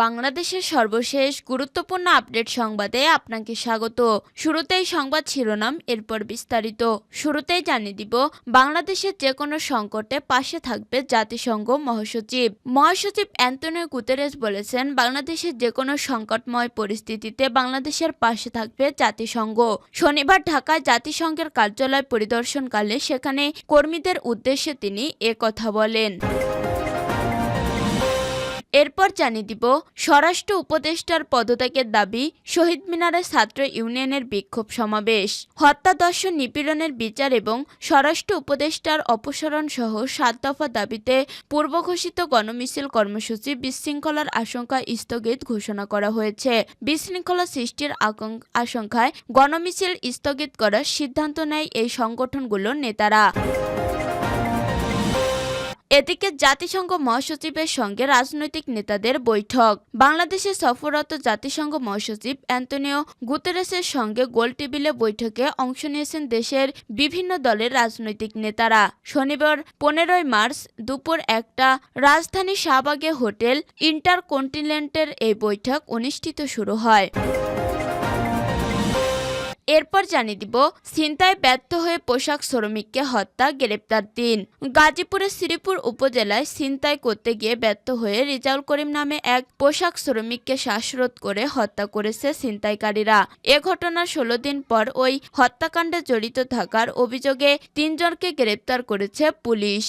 বাংলাদেশের সর্বশেষ গুরুত্বপূর্ণ আপডেট সংবাদে আপনাকে স্বাগত। শুরুতেই সংবাদ শিরোনাম, এরপর বিস্তারিত। শুরুতেই জানিয়ে দিব, বাংলাদেশের যে কোনো সংকটে পাশে থাকবে জাতিসংঘ মহাসচিব। মহাসচিব অ্যান্টনিও গুতেরেস বলেছেন, বাংলাদেশের যে কোনো সংকটময় পরিস্থিতিতে বাংলাদেশের পাশে থাকবে জাতিসংঘ। শনিবার ঢাকায় জাতিসংঘের কার্যালয় পরিদর্শনকালে সেখানে কর্মীদের উদ্দেশ্যে তিনি এ কথা বলেন। এরপর জানিয়ে দিব, স্বরাষ্ট্র উপদেষ্টার পদত্যাগের দাবি শহীদ মিনারে ছাত্র ইউনিয়নের বিক্ষোভ সমাবেশ। হত্যা দর্শন নিপীড়নের বিচার এবং স্বরাষ্ট্র উপদেষ্টার অপসারণ সহ সাত দফা দাবিতে পূর্ব ঘোষিত গণমিছিল কর্মসূচি বিশৃঙ্খলার আশঙ্কা স্থগিত ঘোষণা করা হয়েছে। বিশৃঙ্খলা সৃষ্টির আশঙ্কায় গণমিছিল স্থগিত করার সিদ্ধান্ত নেয় এই সংগঠনগুলোর নেতারা। এদিকে জাতিসংঘ মহাসচিবের সঙ্গে রাজনৈতিক নেতাদের বৈঠক। বাংলাদেশে সফররত জাতিসংঘ মহাসচিব অ্যান্টনিও গুতেরেসের সঙ্গে গোল টেবিলে বৈঠকে অংশ নিয়েছেন দেশের বিভিন্ন দলের রাজনৈতিক নেতারা। শনিবার পনেরোই মার্চ দুপুর একটা রাজধানী শাহবাগে হোটেল ইন্টারকন্টিনেন্টের এই বৈঠক অনুষ্ঠিত শুরু হয়। এরপর জানিয়ে দিব ছিনতায় ব্যর্থ হয়ে পোশাক শ্রমিককে হত্যা, গ্রেপ্তার তিন। গাজীপুরের শ্রীপুর উপজেলায় ছিনতাই করতে গিয়ে ব্যর্থ হয়ে রিজাউল করিম নামে এক পোশাক শ্রমিককে শ্বাসরোধ করে হত্যা করেছে ছিনতাইকারীরা। এ ঘটনার ষোলো দিন পর ওই হত্যাকাণ্ডে জড়িত থাকার অভিযোগে তিনজনকে গ্রেপ্তার করেছে পুলিশ।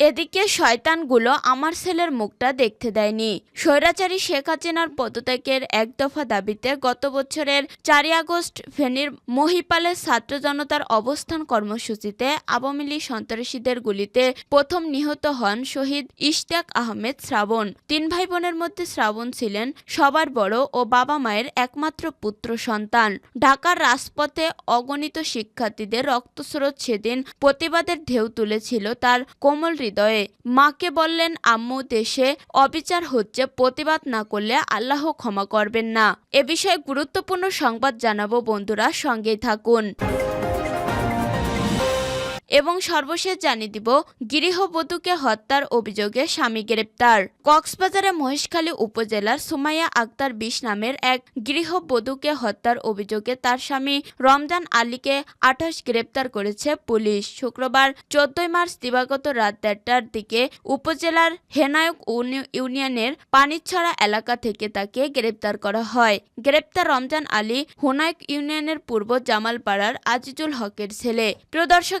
এদিকে শয়তানগুলো আমার ছেলের মুখটা দেখতে দেয়নি। স্বৈরাচারী শেখ হাসিনার পদত্যাগের এক দফা দাবিতে গত বছরের চারই আগস্ট ফেনীর মহিপালের ছাত্র জনতার অবস্থান কর্মসূচিতে আওয়ামী লীগ সন্ত্রাসীদের গুলিতে প্রথম নিহত হন শহীদ ইশতিয়াক আহমেদ শ্রাবণ। তিন ভাই বোনের মধ্যে শ্রাবণ ছিলেন সবার বড় ও বাবা মায়ের একমাত্র পুত্র সন্তান। ঢাকার রাজপথে অগণিত শিক্ষার্থীদের রক্তস্রোত সেদিন প্রতিবাদের ঢেউ তুলেছিল তার কোমল হৃদয়ে। মাকে বললেন, আম্মু, দেশে অবিচার হচ্ছে, প্রতিবাদ না করলে আল্লাহ ক্ষমা করবেন না। এ বিষয়ে গুরুত্বপূর্ণ সংবাদ জানাব বন্ধুরা, সঙ্গেই থাকুন। এবং সর্বশেষ জানিয়ে দিব, গৃহবধূকে হত্যার অভিযোগে স্বামী গ্রেপ্তার। কক্সবাজারে মহেশখালী উপজেলার সুমাইয়া আক্তার বিশ নামের এক গৃহবধূকে হত্যার অভিযোগে তার স্বামী রমজান আলীকে আঠাশ গ্রেপ্তার করেছে পুলিশ। শুক্রবার চোদ্দই মার্চ দিবাগত রাত দেড়টার দিকে উপজেলার হেনায়ক ইউনি- ইউনিয়নের পানিছড়া এলাকা থেকে তাকে গ্রেপ্তার করা হয়। গ্রেপ্তার রমজান আলী, হোনায়ক ইউনিয়নের পূর্ব জামালপাড়ার আজিজুল হকের ছেলে। প্রিয় দর্শক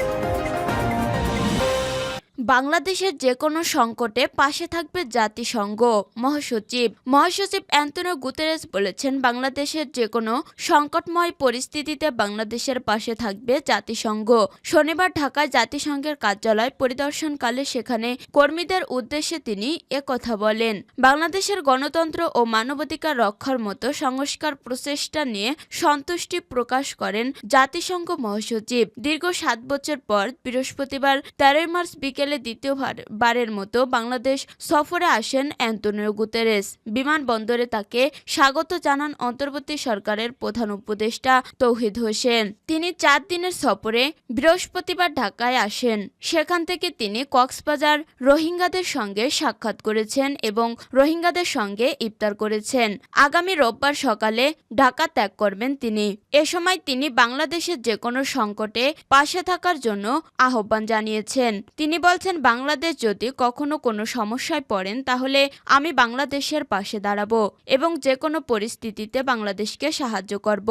বাংলাদেশের যে কোনো সংকটে পাশে থাকবে জাতিসংঘ। মহাসচিব। মহাসচিব অ্যান্টনিও গুতেরেস বলেছেন, বাংলাদেশের যে কোনো সংকটময় পরিস্থিতিতে বাংলাদেশের পাশে থাকবে জাতিসংঘ। শনিবার ঢাকায় জাতিসংঘের কার্যালয় পরিদর্শনকালে সেখানে কর্মীদের উদ্দেশ্যে তিনি কথা বলেন, বাংলাদেশের গণতন্ত্র ও মানবাধিকার রক্ষার মতো সংস্কার প্রচেষ্টা নিয়ে সন্তুষ্টি প্রকাশ করেন জাতিসংঘ মহাসচিব। দীর্ঘ সাত বছর পর বৃহস্পতিবার তেরোই মার্চ বিকেলে দ্বিতীয়বার বারের মতো বাংলাদেশ সফরে আসেন অ্যান্টনিও গুতেরেস। বিমানবন্দরে তাকে স্বাগত জানান অন্তর্বর্তী সরকারের প্রধান উপদেষ্টা তৌহিদ হোসেন। তিনি চার দিনের সফরে বৃহস্পতিবার ঢাকায় আসেন। সেখান থেকে তিনি কক্সবাজার রোহিঙ্গাদের সঙ্গে সাক্ষাৎ করেছেন এবং রোহিঙ্গাদের সঙ্গে ইফতার করেছেন। আগামী রোববার সকালে ঢাকা ত্যাগ করবেন তিনি। এ সময় তিনি বাংলাদেশের যে কোনো সংকটে পাশে থাকার জন্য আহ্বান জানিয়েছেন। তিনি বলছেন, বাংলাদেশ যদি কখনো কোনো সমস্যায় পড়েন, তাহলে আমি বাংলাদেশের পাশে দাঁড়াবো এবং যে কোনো পরিস্থিতিতে বাংলাদেশকে সাহায্য করব।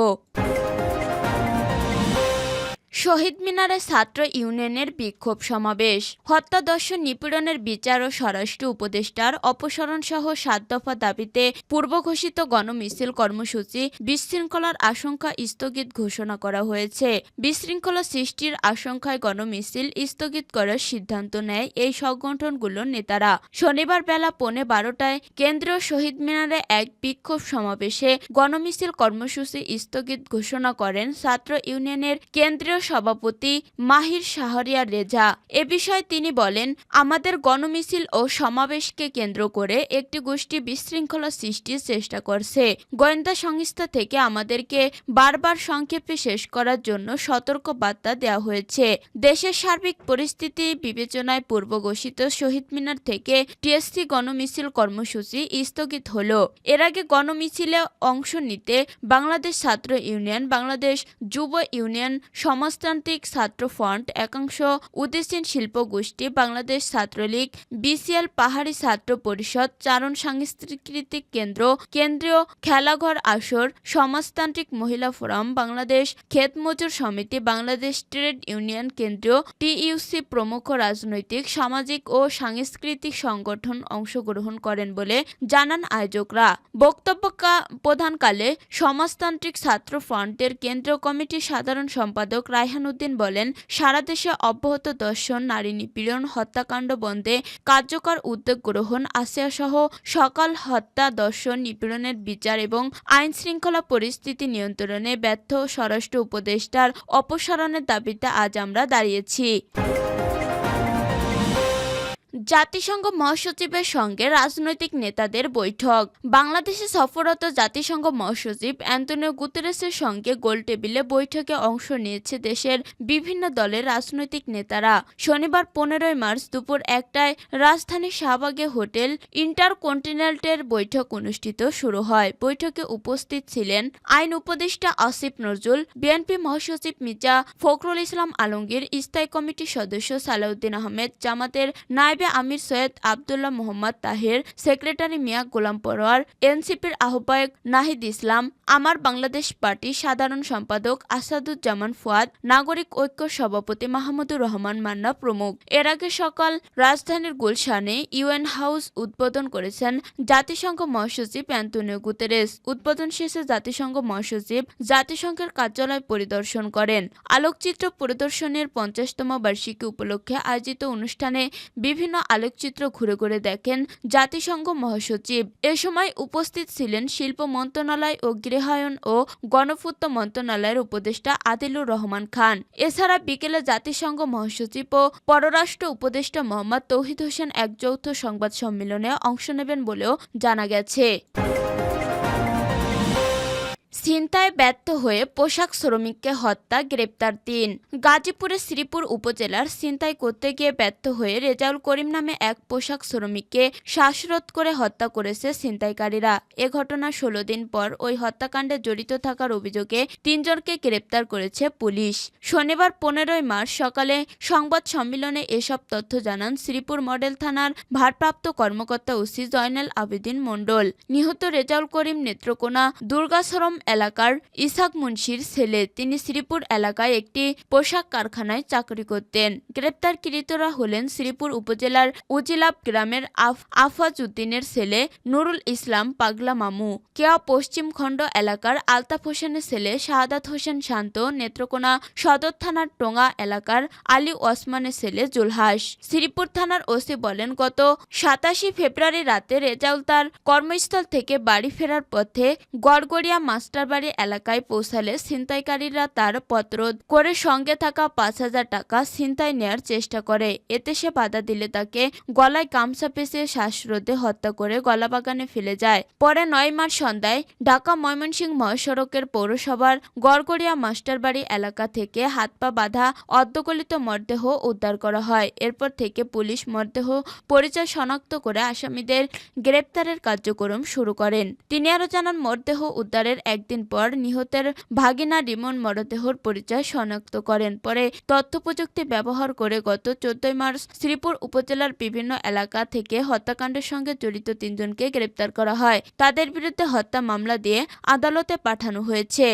শহীদ মিনারে ছাত্র ইউনিয়নের বিক্ষোভ সমাবেশ। হত্যা দর্শন নিপীড়নের বিচার ও স্বরাষ্ট্র উপদেষ্টার অপসারণ সহ সাত দফা দাবিতে পূর্ব ঘোষিত গণমিছিল কর্মসূচি বিশৃঙ্খলার আশঙ্কা স্থগিত ঘোষণা করা হয়েছে। বিশৃঙ্খলা সৃষ্টির আশঙ্কায় গণমিছিল স্থগিত করার সিদ্ধান্ত নেয় এই সংগঠনগুলোর নেতারা। শনিবার বেলা পৌনে বারোটায় কেন্দ্রীয় শহীদ মিনারে এক বিক্ষোভ সমাবেশে গণমিছিল কর্মসূচি স্থগিত ঘোষণা করেন ছাত্র ইউনিয়নের কেন্দ্রীয় সভাপতি মাহির শাহরিয়ার রেজা। এ বিষয়ে তিনি বলেন, আমাদের গণমিছিল ও সমাবেশকে কেন্দ্র করে একটি গোষ্ঠী বিশৃঙ্খলা সৃষ্টির চেষ্টা করছে। গোয়েন্দা সংস্থা থেকে আমাদেরকে বারবার সংক্ষেপে শেষ করার জন্য সতর্ক বার্তা দেওয়া হয়েছে। দেশের সার্বিক পরিস্থিতি বিবেচনায় পূর্ব ঘোষিত শহীদ মিনার থেকে টিএসসি গণমিছিল কর্মসূচি স্থগিত হলো। এর আগে গণমিছিলে অংশ নিতে বাংলাদেশ ছাত্র ইউনিয়ন, বাংলাদেশ যুব ইউনিয়ন সমাজতান্ত্রিক ছাত্র ফ্রন্ট একাংশ উদ্দেশ্যীন শিল্প গোষ্ঠী বাংলাদেশ ছাত্রলীগ বিসিএল পাহাড়ি ছাত্র পরিষদ চারণ সাংস্কৃতিক কেন্দ্র কেন্দ্রীয় খেলাঘর আসর সমাজতান্ত্রিক মহিলা ফোরাম বাংলাদেশ ক্ষেত মজুর সমিতি বাংলাদেশ ট্রেড ইউনিয়ন কেন্দ্রীয় টিইউসি প্রমুখ রাজনৈতিক, সামাজিক ও সাংস্কৃতিক সংগঠন অংশগ্রহণ করেন বলে জানান আয়োজকরা। বক্তব্য প্রধানকালে সমাজতান্ত্রিক ছাত্র ফ্রন্টের কেন্দ্রীয় কমিটির সাধারণ সম্পাদক রায়হান উদ্দিন বলেন, সারা দেশে অব্যাহত দর্শন, নারী নিপীড়ন, হত্যাকাণ্ড বন্ধে কার্যকর উদ্যোগ গ্রহণ আসিয়া সহ সকাল হত্যা, দর্শন, নিপীড়নের বিচার এবং আইন শৃঙ্খলা পরিস্থিতি নিয়ন্ত্রণে ব্যর্থ স্বরাষ্ট্র উপদেষ্টার অপসারণের দাবিতে আজ আমরা দাঁড়িয়েছি। জাতিসংঘ মহাসচিবের সঙ্গে রাজনৈতিক নেতাদের বৈঠক। বাংলাদেশে সফররত জাতিসংঘ মহাসচিব অ্যান্তনিও গুতেরেসের সঙ্গে গোলটেবিলে বৈঠকে অংশ নিয়েছে দেশের বিভিন্ন দলের রাজনৈতিক নেতারা। শনিবার পনেরোই মার্চ দুপুর একটায় রাজধানীর শাহবাগে হোটেল ইন্টারকন্টিনেন্টাল বৈঠক অনুষ্ঠিত শুরু হয়। বৈঠকে উপস্থিত ছিলেন আইন উপদেষ্টা আসিফ নজরুল, বিএনপি মহাসচিব মির্জা ফখরুল ইসলাম আলমগীর, স্থায়ী কমিটির সদস্য সালাউদ্দিন আহমেদ, জামাতের নায়েবে আমির সৈয়দ আবদুল্লাহ মোহাম্মদ তাহের, সেক্রেটারি মিয়া গোলাম পরোয়ার, এনসিপির আহ্বায়ক নাহিদ ইসলাম, আমার বাংলাদেশ পার্টি সাধারণ সম্পাদক আসাদুজ্জামান ফুয়াদ, নাগরিক ঐক্য সভাপতি মাহমুদুর রহমান মান্না প্রমুখ। এর আগে সকাল রাজধানীর গুলশানে ইউএন হাউস উদ্বোধন করেছেন জাতিসংঘ মহাসচিব অ্যান্তনিও গুতেরেস। উদ্বোধন শেষে জাতিসংঘ মহাসচিব জাতিসংঘের কার্যালয় পরিদর্শন করেন। আলোকচিত্র প্রদর্শনের পঞ্চাশতম বার্ষিকী উপলক্ষে আয়োজিত অনুষ্ঠানে বিভিন্ন আলোকচিত্র ঘুরে ঘুরে দেখেন জাতিসংঘ মহাসচিব। এ সময় উপস্থিত ছিলেন শিল্প মন্ত্রণালয় ও গৃহায়ন ও গণপূর্ত মন্ত্রণালয়ের উপদেষ্টা আদিলুর রহমান খান। এছাড়া বিকেলে জাতিসংঘ মহাসচিব ও পররাষ্ট্র উপদেষ্টা মোহাম্মদ তৌহিদ হোসেন এক যৌথ সংবাদ সম্মেলনে অংশ নেবেন বলেও জানা গেছে। ছিনতায় ব্যর্থ হয়ে পোশাক শ্রমিককে হত্যা, গ্রেপ্তার তিন। গাজীপুরের শ্রীপুর উপজেলার ছিনতাই করতে গিয়ে ব্যর্থ হয়ে রেজাউল করিম নামে এক পোশাক শ্রমিককে শ্বাসরোধ করে হত্যা করেছে ছিনতাইকারীরা। এ ঘটনা ষোলো দিন পর ওই হত্যাকাণ্ডে জড়িত থাকার অভিযোগে তিনজনকে গ্রেপ্তার করেছে পুলিশ। শনিবার পনেরোই মার্চ সকালে সংবাদ সম্মেলনে এসব তথ্য জানান শ্রীপুর মডেল থানার ভারপ্রাপ্ত কর্মকর্তা ওসি জয়নাল আবেদিন মণ্ডল। নিহত রেজাউল করিম নেত্রকোনা দুর্গাশরম এলাকার ইসাক মুন্সির ছেলে। তিনি শ্রীপুর এলাকায় একটি পোশাক কারখানায় চাকরি করতেন। গ্রেপ্তারকৃতরা হলেন শ্রীপুর উপজেলার উজিলাপ গ্রামের আফ আফাজ উদ্দিনের ছেলে নুরুল ইসলাম পাগলা মামু। কেয়া পশ্চিম খণ্ড এলাকার আলতাফ হোসেনের ছেলে শাহাদাত হোসেন শান্ত নেত্রকোনা সদর থানার টোঙ্গা এলাকার আলী ওসমানের ছেলে জুলহাস। শ্রীপুর থানার ওসি বলেন, গত সাতাশি ফেব্রুয়ারি রাতে রেজাউল তার কর্মস্থল থেকে বাড়ি ফেরার পথে গড়গড়িয়া মাস্টারবাড়ি এলাকায় পৌঁছালে ছিনতাইকারীরা তার পত্রোধ করে সঙ্গে থাকা পাঁচ হাজার টাকা ছিনতাই নেয়ার চেষ্টা করে। এতে সে বাধা দিলে তাকে গলায় গামছা পেঁচিয়ে শ্বাসরোধে হত্যা করে গলাবাগানে ফেলে যায়। পরে নয় মার্চ সন্ধ্যায় ঢাকা ময়মনসিংহ মহাসড়কের পৌরসভার গড়গড়িয়া মাস্টারবাড়ি এলাকা থেকে হাত পা বাঁধা অর্ধগলিত মরদেহ উদ্ধার করা হয়। এরপর থেকে পুলিশ মরদেহ পরিচয় শনাক্ত করে আসামিদের গ্রেপ্তারের কার্যক্রম শুরু করেন। তিনি আরও জানান, মরদেহ উদ্ধারের একদিন পর নিহতের ভাগিনা রিমন মরদেহর পরিচয় শনাক্ত করেন। পরে তথ্য প্রযুক্তি ব্যবহার করে গত চোদ্দই মার্চ শ্রীপুর উপজেলার বিভিন্ন এলাকা থেকে হত্যাকাণ্ডের সঙ্গে জড়িত তিনজনকে গ্রেপ্তার করা হয়। তাদের বিরুদ্ধে হত্যা মামলা দিয়ে আদালতে পাঠানো হয়েছে।